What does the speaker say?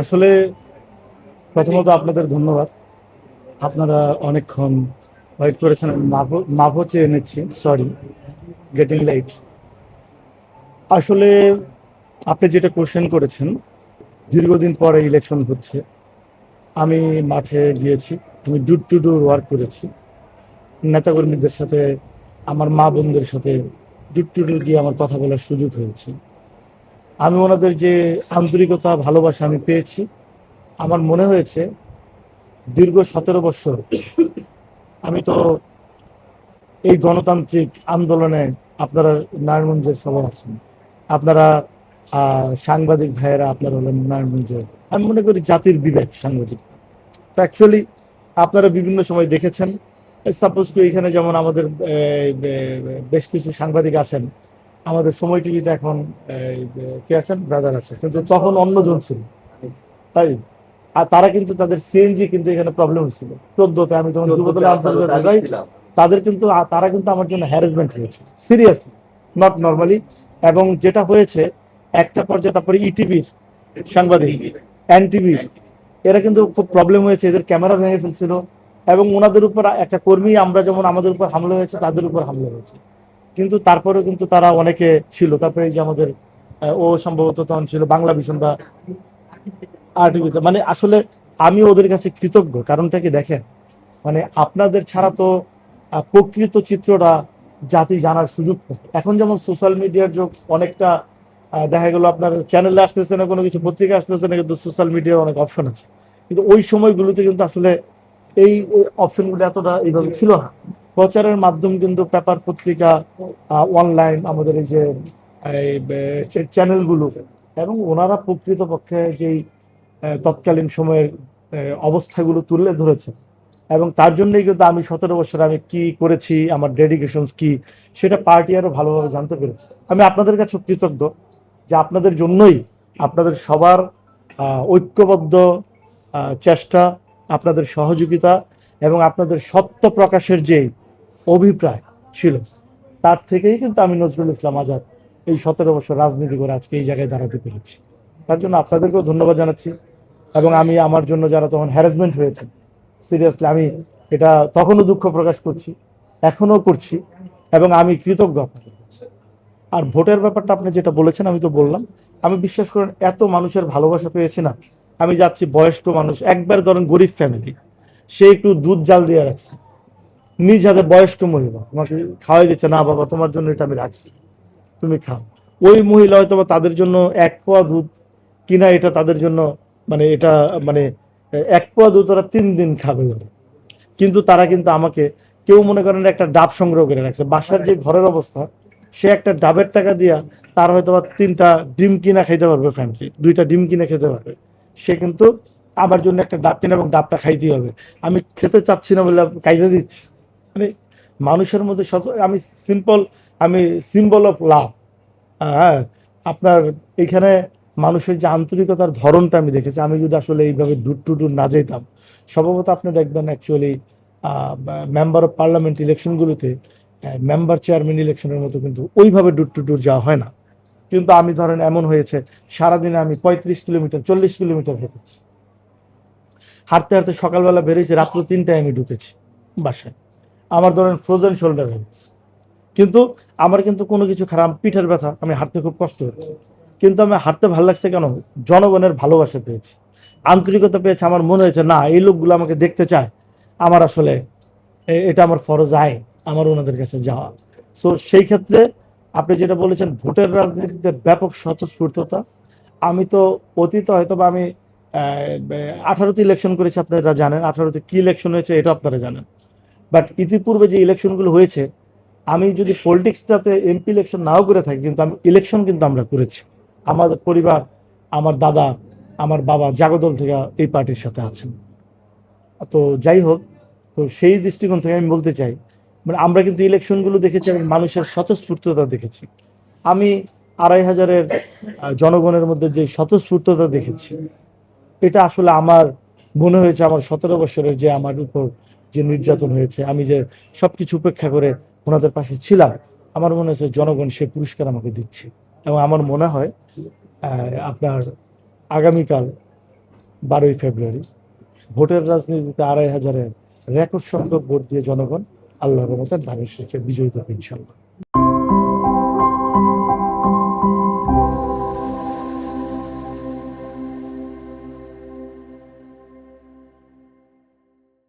আসলে প্রথমত আপনাদের ধন্যবাদ। আপনারা অনেকক্ষণ ওয়েট করেছেন, আমি মাপও চেয়ে এনেছি সরি গেটিং লেট আসলে আপনি যেটা কোশ্চেন করেছেন, দীর্ঘদিন পরে ইলেকশন হচ্ছে। আমি মাঠে গিয়েছি, আমি ডুর টু ডুর ওয়ার্ক করেছি। নেতাকর্মীদের সাথে, আমার মা বোনদের সাথে ডুর টু ডুর গিয়ে আমার কথা বলার সুযোগ হয়েছে। আমি ওনাদের যে আন্তরিকতা, ভালোবাসা আমি পেয়েছি। আমার মনে হয়েছে দীর্ঘ সতেরো বছর আমি তো এই গণতান্ত্রিক আন্দোলনে আপনারা নারায়ণগঞ্জের সবাই আছেন। আপনারা সাংবাদিক ভাইয়েরা আপনারা হলেন নারায়ণগঞ্জের। আমি মনে করি জাতির বিবেক সাংবাদিক। তো অ্যাকচুয়ালি আপনারা বিভিন্ন সময় দেখেছেন। সাপোজ টু এখানে যেমন আমাদের বেশ কিছু সাংবাদিক আছেন। আমাদের সময় টিভিতে এখন কে আছেন? ব্রাদার আছে। কিন্তু তখন অন্যজন ছিল। তাই? আর তারা কিন্তু তাদের সিএনজি কিন্তু এখানে প্রবলেম হয়েছিল। চোদ্দতে আমি তখন যুবদলের আন্তর্জাতিক তাদের কিন্তু তারা কিন্তু আমার জন্য হ্যারাসমেন্ট হয়েছে। সিরিয়াসলি নট নর্মালি এবং যেটা হয়েছে একটা পর্যায়ে তারপরে ইটিভির সাংবাদিক এনটিভি এরা কিন্তু খুব প্রবলেম হয়েছে এদের ক্যামেরা ভেঙে ফেলছিল। এবং ওনাদের উপর একটা কর্মী আমরা যেমন আমাদের উপর হামলা হয়েছে তাদের উপর হামলা হয়েছে। কিন্তু তারপরেও কিন্তু তারা অনেকে ছিল। তারপরে এই যে আমাদের ও সম্ভবত তখন ছিল বাংলা ভীষণ বা আরটিভিতে মানে আসলে আমি ওদের কাছে কৃতজ্ঞ। কারণটা কি দেখেন? মানে আপনাদের ছাড়া তো প্রকৃত চিত্রটা জাতি জানার সুযোগ। এখন যেমন সোশ্যাল মিডিয়ার যুগ অনেকটা দেখা গেল আপনার চ্যানেলে আসতেছে না, কোনো কিছু পত্রিকা আসতেছে না, কিন্তু সোশ্যাল মিডিয়ার অনেক অপশন আছে। কিন্তু ওই সময়গুলোতে কিন্তু আসলে এই অপশনগুলো এতটা এইভাবে ছিল না। প্রচারের মাধ্যম কিন্তু পেপার পত্রিকা অনলাইন আমাদের এই যে চ্যানেলগুলো এবং ওনারা প্রকৃতপক্ষে যেই তৎকালীন সময়ের অবস্থাগুলো তুলে ধরেছে এবং তার জন্যই কিন্তু আমি সতেরো বছর আমি কি করেছি, আমার ডেডিকেশনস কি, সেটা পার্টি আরও ভালোভাবে জানতে পেরেছে। আমি আপনাদের কাছে কৃতজ্ঞ যে আপনাদের জন্যই আপনাদের সবার ঐক্যবদ্ধ চেষ্টা, আপনাদের সহযোগিতা এবং আপনাদের সত্য প্রকাশের যে অভিপ্রায় ছিল। তার থেকেই কিন্তু আমি নজরুল ইসলাম আজাদ এই সতেরো বছর রাজনীতি করে আজকে এই জায়গায় দাঁড়াতে পেরেছি। তার জন্য আপনাদেরকেও ধন্যবাদ জানাচ্ছি এবং আমি আমার জন্য যারা তখন হ্যারাসমেন্ট হয়েছে সিরিয়াসলি আমি এটা তখনও দুঃখ প্রকাশ করছি, এখনও করছি এবং আমি কৃতজ্ঞ আপনাদের আর ভোটের ব্যাপারটা আপনি যেটা বলেছেন আমি তো বললাম, আমি বিশ্বাস করেন এত মানুষের ভালোবাসা পেয়েছি না, আমি যাচ্ছি বয়স্ক মানুষ, একবার ধরেন গরিব ফ্যামিলি সে একটু দুধ জাল দিয়ে রাখছে। নিজ হাতে বয়স্ক মহিলা আমাকে খাওয়াই দিচ্ছে, না বাবা, তোমার জন্য এটা আমি রাখছি, তুমি খাও। ওই মহিলা হয়তো তাদের জন্য এক পোয়া দুধ কিনা এটা তাদের জন্য মানে এটা মানে এক পোয়া দুধ ওরা তিন দিন খাবে। কিন্তু তারা কিন্তু আমাকে, কেউ মনে করেন একটা ডাব সংগ্রহ করে রাখছে। বাসার যে ঘরের অবস্থা, সে একটা ডাবের টাকা দিয়া তার হয়তো বা তিনটা ডিম কিনা খাইতে পারবে ফ্যামিলি দুইটা ডিম কিনে খেতে পারবে। সে কিন্তু আমার জন্য একটা ডাব কিনা এবং ডাবটা খাইতেই হবে। আমি খেতে চাচ্ছি না বলে কাইতে দিচ্ছি। মানে মানুষের মধ্যে আমি সিম্পল আমি সিম্বল অফ লাভ হ্যাঁ আপনার এখানে মানুষের যে আন্তরিকতার ধরনটা আমি দেখেছি। আমি যদি আসলে এইভাবে ডুর টু ডুর না যেতাম সম্ভবত আপনি দেখবেন অ্যাকচুয়ালি মেম্বার অফ পার্লামেন্ট ইলেকশনগুলোতে মেম্বার চেয়ারম্যান ইলেকশনের মতো কিন্তু ওইভাবে ডুর টু ডুর যাওয়া হয় না। কিন্তু আমি ধরেন এমন হয়েছে, সারাদিনে আমি পঁয়ত্রিশ কিলোমিটার, চল্লিশ কিলোমিটার হেঁটেছি। হাঁটতে হাঁটতে সকালবেলা বেরিয়েছি, রাত্র তিনটায় আমি ঢুকেছি বাসায়। আমার ধরেন ফ্রোজেন শোল্ডার হয়ে গেছে কিন্তু আমার কিন্তু কোনো কিছু খারাপ, পিঠের ব্যথা, আমি হাঁটতে খুব কষ্ট হচ্ছে। কিন্তু আমি হাঁটতে ভালো লাগছে কেন? জনগণের ভালোবাসা পেয়েছি। আন্তরিকতা পেয়েছে আমার মনে হয়েছে, না, এই লোকগুলো আমাকে দেখতে চায়। আমার আসলে এটা আমার ফরজ আয় আমার ওনাদের কাছে যাওয়া। সো সেই ক্ষেত্রে আপনি যেটা বলেছেন, ভোটের রাজনীতিতে ব্যাপক স্বতঃস্ফূর্ততা। আমি তো অতীত হয়তো বা আমি আঠারোতে ইলেকশন করেছি, আপনারা জানেন। আঠারোতে কি ইলেকশন হয়েছে এটা আপনারা জানেন। বাট ইতিপূর্বে যে ইলেকশনগুলো হয়েছে, আমি যদি পলিটিক্সটাতে এমপি ইলেকশন নাও করে থাকি, কিন্তু আমি ইলেকশন কিন্তু আমরা করেছি। আমার পরিবার, আমার দাদা, আমার বাবা জাগদল থেকে এই পার্টির সাথে আছেন। তো যাই হোক, তো সেই দৃষ্টিকোণ থেকে আমি বলতে চাই মানে আমরা কিন্তু ইলেকশনগুলো দেখেছি এবং মানুষের স্বতঃস্ফূর্ততা দেখেছি। আমি আড়াই হাজারের জনগণের মধ্যে যে স্বতঃস্ফূর্ততা দেখেছি, এটা আসলে আমার মনে হয়েছে আমার সতেরো বছরের যে আমার উপর যে নির্যাতন হয়েছে, আমি যে সবকিছু উপেক্ষা করে ওনাদের পাশে ছিলাম, আমার মনে হচ্ছে জনগণ সে পুরস্কার আমাকে দিচ্ছে। এবং আমার মনে হয় আপনার আগামীকাল বারোই ফেব্রুয়ারি ভোটের রাজনীতিতে আড়াই হাজারের রেকর্ড সংখ্যক ভোট দিয়ে জনগণ আল্লাহর রহমতের ধানের শেষে বিজয়ী করবে ইনশাল্লাহ